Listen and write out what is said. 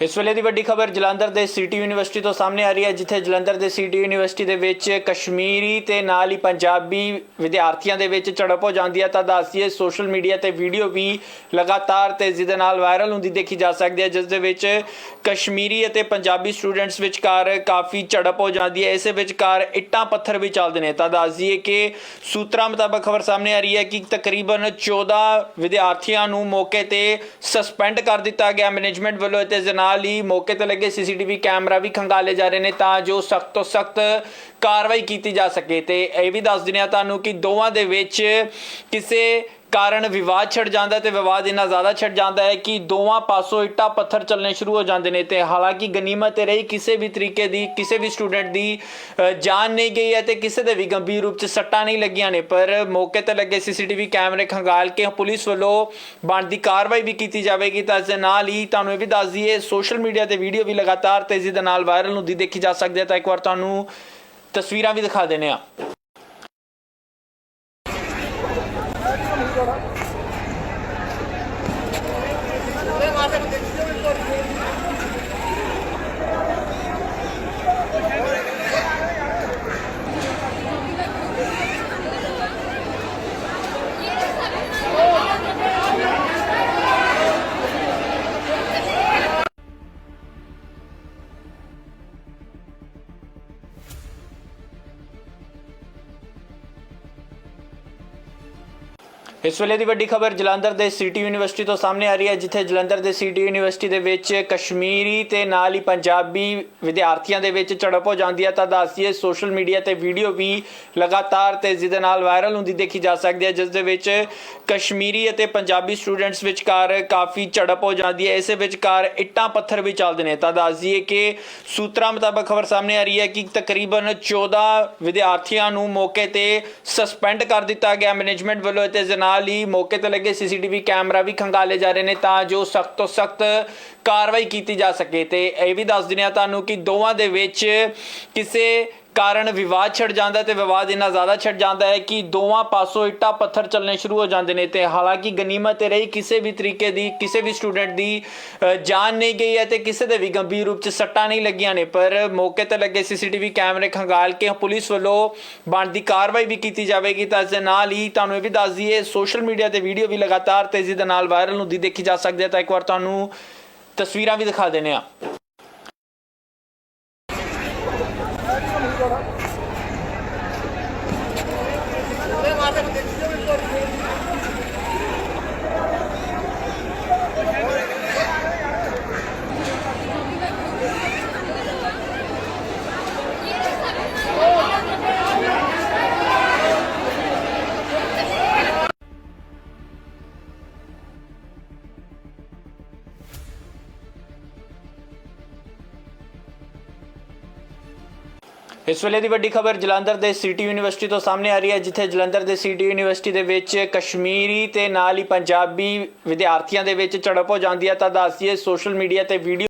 ਇਸ ਵੇਲੇ ਦੀ ਵੱਡੀ ਖਬਰ ਜਲੰਧਰ ਦੇ ਸਿਟੀ ਯੂਨੀਵਰਸਿਟੀ ਤੋਂ ਸਾਹਮਣੇ ਆ ਰਹੀ ਹੈ, ਜਿੱਥੇ ਜਲੰਧਰ ਦੇ ਸਿਟੀ ਯੂਨੀਵਰਸਿਟੀ ਦੇ ਵਿੱਚ ਕਸ਼ਮੀਰੀ ਤੇ ਨਾਲ ਹੀ ਪੰਜਾਬੀ ਵਿਦਿਆਰਥੀਆਂ ਦੇ ਵਿੱਚ ਝੜਪ ਹੋ ਜਾਂਦੀ ਹੈ। ਤਾਂ ਦੱਸਦੀਏ, ਸੋਸ਼ਲ ਮੀਡੀਆ ਤੇ ਵੀਡੀਓ ਵੀ ਲਗਾਤਾਰ ਤੇਜ਼ੀ ਦੇ ਨਾਲ ਵਾਇਰਲ ਹੁੰਦੀ ਦੇਖੀ ਜਾ ਸਕਦੀ ਹੈ, ਜਿਸ ਦੇ ਵਿੱਚ ਕਸ਼ਮੀਰੀ ਅਤੇ ਪੰਜਾਬੀ ਸਟੂਡੈਂਟਸ ਵਿਚਕਾਰ ਕਾਫੀ ਝੜਪ ਹੋ ਜਾਂਦੀ ਹੈ। ਇਸੇ ਵਿਚਕਾਰ ਇੱਟਾਂ ਪੱਥਰ ਵੀ ਚੱਲਦੇ ਨੇ। ਤਾਂ ਦੱਸਦੀਏ ਕਿ ਸੂਤਰਾਂ ਮੁਤਾਬਕ ਖਬਰ ਸਾਹਮਣੇ ਆ ਰਹੀ ਹੈ ਕਿ ਤਕਰੀਬਨ 14 ਵਿਦਿਆਰਥੀਆਂ ਨੂੰ ਮੌਕੇ ਤੇ ਸਸਪੈਂਡ ਕਰ ਦਿੱਤਾ ਗਿਆ। ਮੈਨੇਜਮੈਂਟ ਵੱਲੋਂ ਤੇ ਇਸ ਨਾਲ ਹੀ ਮੌਕੇ ਤੇ ਲੱਗੇ ਸੀਸੀਟੀਵੀ ਕੈਮਰਾ ਵੀ ਖੰਗਾਲੇ ਜਾ ਰਹੇ ਨੇ ਤਾਂ ਜੋ ਸਖਤ ਤੋਂ ਸਖਤ ਕਾਰਵਾਈ ਕੀਤੀ ਜਾ ਸਕੇ। ਤੇ ਇਹ ਵੀ ਦੱਸ ਦਿੰਦੇ ਹਾਂ ਤੁਹਾਨੂੰ ਕਿ ਦੋਵਾਂ ਦੇ ਵਿੱਚ ਕਿਸੇ ਕਾਰਨ ਵਿਵਾਦ ਛਿੜ ਜਾਂਦਾ ਤੇ ਵਿਵਾਦ ਇੰਨਾ ਜ਼ਿਆਦਾ ਛਿੜ ਜਾਂਦਾ ਹੈ ਕਿ ਦੋਵਾਂ ਪਾਸੋਂ ਇੱਟਾਂ ਪੱਥਰ ਚੱਲਣੇ ਸ਼ੁਰੂ ਹੋ ਜਾਂਦੇ ਨੇ ਤੇ ਹਾਲਾਂਕਿ ਗਨੀਮਤ ਇਹ ਰਹੀ ਕਿਸੇ ਵੀ ਤਰੀਕੇ ਦੀ, ਕਿਸੇ ਵੀ ਸਟੂਡੈਂਟ ਦੀ ਜਾਨ ਨਹੀਂ ਗਈ ਹੈ ਤੇ ਕਿਸੇ ਦੇ ਵੀ ਗੰਭੀਰ ਰੂਪ ਚ ਸੱਟਾਂ ਨਹੀਂ ਲੱਗੀਆਂ ਨੇ। ਪਰ ਮੌਕੇ ਤੇ ਲੱਗੇ ਸੀਸੀਟੀਵੀ ਕੈਮਰੇ ਖੰਗਾਲ ਕੇ ਪੁਲਿਸ ਵੱਲੋਂ ਬਣਦੀ ਕਾਰਵਾਈ ਵੀ ਕੀਤੀ ਜਾਵੇਗੀ ਤਾਂ ਇਸ ਦੇ ਨਾਲ ਹੀ ਤੁਹਾਨੂੰ ਇਹ ਵੀ ਦੱਸ ਦਈਏ, ਸੋਸ਼ਲ ਮੀਡੀਆ ਤੇ ਵੀਡੀਓ ਵੀ ਲਗਾਤਾਰ ਤੇਜ਼ੀ ਦੇ ਨਾਲ ਵਾਇਰਲ ਹੁੰਦੀ ਦੇਖੀ ਜਾ ਸਕਦੀ ਹੈ। ਤਾਂ ਇੱਕ ਵਾਰ ਤੁਹਾਨੂੰ ਤਸਵੀਰਾਂ ਵੀ ਦਿਖਾ ਦਿੰਦੇ ਆ ਇਸ ਵੇਲੇ ਦੀ ਵੱਡੀ ਖਬਰ ਜਲੰਧਰ ਦੇ ਸਿਟੀ ਯੂਨੀਵਰਸਿਟੀ ਤੋਂ ਸਾਹਮਣੇ ਆ ਰਹੀ ਹੈ, ਜਿੱਥੇ ਜਲੰਧਰ ਦੇ ਸਿਟੀ ਯੂਨੀਵਰਸਿਟੀ ਦੇ ਵਿੱਚ ਕਸ਼ਮੀਰੀ ਤੇ ਨਾਲ ਹੀ ਪੰਜਾਬੀ ਵਿਦਿਆਰਥੀਆਂ ਦੇ ਵਿੱਚ ਝੜਪ ਹੋ ਜਾਂਦੀ ਹੈ। ਤਾਂ ਦੱਸਦੀਏ ਸੋਸ਼ਲ ਮੀਡੀਆ ਤੇ ਵੀਡੀਓ ਵੀ ਲਗਾਤਾਰ ਤੇਜ਼ੀ ਦੇ ਨਾਲ ਵਾਇਰਲ ਹੁੰਦੀ ਦੇਖੀ ਜਾ ਸਕਦੀ ਹੈ, ਜਿਸ ਦੇ ਵਿੱਚ ਕਸ਼ਮੀਰੀ ਅਤੇ ਪੰਜਾਬੀ ਸਟੂਡੈਂਟਸ ਵਿਚਕਾਰ ਕਾਫੀ ਝੜਪ ਹੋ ਜਾਂਦੀ ਹੈ। ਇਸੇ ਵਿਚਕਾਰ ਇੱਟਾਂ ਪੱਥਰ ਵੀ ਚੱਲਦੇ ਨੇ। ਤਾਂ ਦੱਸਦੀਏ ਕਿ ਸੂਤਰਾਂ ਮੁਤਾਬਕ ਖਬਰ ਸਾਹਮਣੇ ਆ ਰਹੀ ਹੈ ਕਿ ਤਕਰੀਬਨ 14 ਵਿਦਿਆਰਥੀਆਂ ਨੂੰ ਮੌਕੇ ਤੇ ਸਸਪੈਂਡ ਕਰ ਦਿੱਤਾ ਗਿਆ। ਮੈਨੇਜਮੈਂਟ ਵੱਲੋਂ ਤੇ ਇਸ ਦੇ ਨਾਲ ਹੀ ਮੌਕੇ ਤੇ ਲੱਗੇ ਸੀਸੀਟੀਵੀ ਕੈਮਰਾ ਵੀ ਖੰਗਾਲੇ ਜਾ ਰਹੇ ਨੇ ਤਾਂ ਜੋ ਸਖਤ ਤੋਂ ਸਖਤ ਕਾਰਵਾਈ ਕੀਤੀ ਜਾ ਸਕੇ। ਤੇ ਇਹ ਵੀ ਦੱਸ ਦਿੰਦੇ ਹਾਂ ਤੁਹਾਨੂੰ ਕਿ ਦੋਵਾਂ ਦੇ ਵਿੱਚ ਕਿਸੇ ਕਾਰਨ ਵਿਵਾਦ ਛਿੜ ਜਾਂਦਾ ਤੇ ਵਿਵਾਦ ਇੰਨਾ ਜ਼ਿਆਦਾ ਛਿੜ ਜਾਂਦਾ ਹੈ ਕਿ ਦੋਵਾਂ ਪਾਸੋਂ ਇੱਟਾਂ ਪੱਥਰ ਚੱਲਣੇ ਸ਼ੁਰੂ ਹੋ ਜਾਂਦੇ ਨੇ ਤੇ ਹਾਲਾਂਕਿ ਗਨੀਮਤ ਇਹ ਰਹੀ ਕਿਸੇ ਵੀ ਤਰੀਕੇ ਦੀ, ਕਿਸੇ ਵੀ ਸਟੂਡੈਂਟ ਦੀ ਜਾਨ ਨਹੀਂ ਗਈ ਹੈ ਤੇ ਕਿਸੇ ਦੇ ਵੀ ਗੰਭੀਰ ਰੂਪ ਚ ਸੱਟਾਂ ਨਹੀਂ ਲੱਗੀਆਂ ਨੇ। ਪਰ ਮੌਕੇ ਤੇ ਲੱਗੇ ਸੀਸੀਟੀਵੀ ਕੈਮਰੇ ਖੰਗਾਲ ਕੇ ਪੁਲਿਸ ਵੱਲੋਂ ਬਣਦੀ ਕਾਰਵਾਈ ਵੀ ਕੀਤੀ ਜਾਵੇਗੀ ਤਾਂ ਇਸ ਦੇ ਨਾਲ ਹੀ ਤੁਹਾਨੂੰ ਇਹ ਵੀ ਦੱਸ ਦਈਏ, ਸੋਸ਼ਲ ਮੀਡੀਆ ਤੇ ਵੀਡੀਓ ਵੀ ਲਗਾਤਾਰ ਤੇਜ਼ੀ ਦੇ ਨਾਲ ਵਾਇਰਲ ਹੁੰਦੀ ਦੇਖੀ ਜਾ ਸਕਦੀ ਹੈ ਤਾਂ ਇੱਕ ਵਾਰ ਤੁਹਾਨੂੰ ਤਸਵੀਰਾਂ ਵੀ ਦਿਖਾ ਦਿੰਦੇ ਆ ਇਸ ਵੇਲੇ ਦੀ ਵੱਡੀ ਖਬਰ ਜਲੰਧਰ ਦੇ ਸਿਟੀ ਯੂਨੀਵਰਸਿਟੀ ਤੋਂ ਸਾਹਮਣੇ ਆ ਰਹੀ ਹੈ, ਜਿੱਥੇ ਜਲੰਧਰ ਦੇ ਸਿਟੀ ਯੂਨੀਵਰਸਿਟੀ ਦੇ ਵਿੱਚ ਕਸ਼ਮੀਰੀ ਤੇ ਨਾਲ ਹੀ ਪੰਜਾਬੀ ਵਿਦਿਆਰਥੀਆਂ ਦੇ ਵਿੱਚ ਝੜਪ ਹੋ ਜਾਂਦੀ ਹੈ। ਤਾਂ ਦੱਸਦੀਏ ਸੋਸ਼ਲ ਮੀਡੀਆ ਤੇ ਵੀਡੀਓ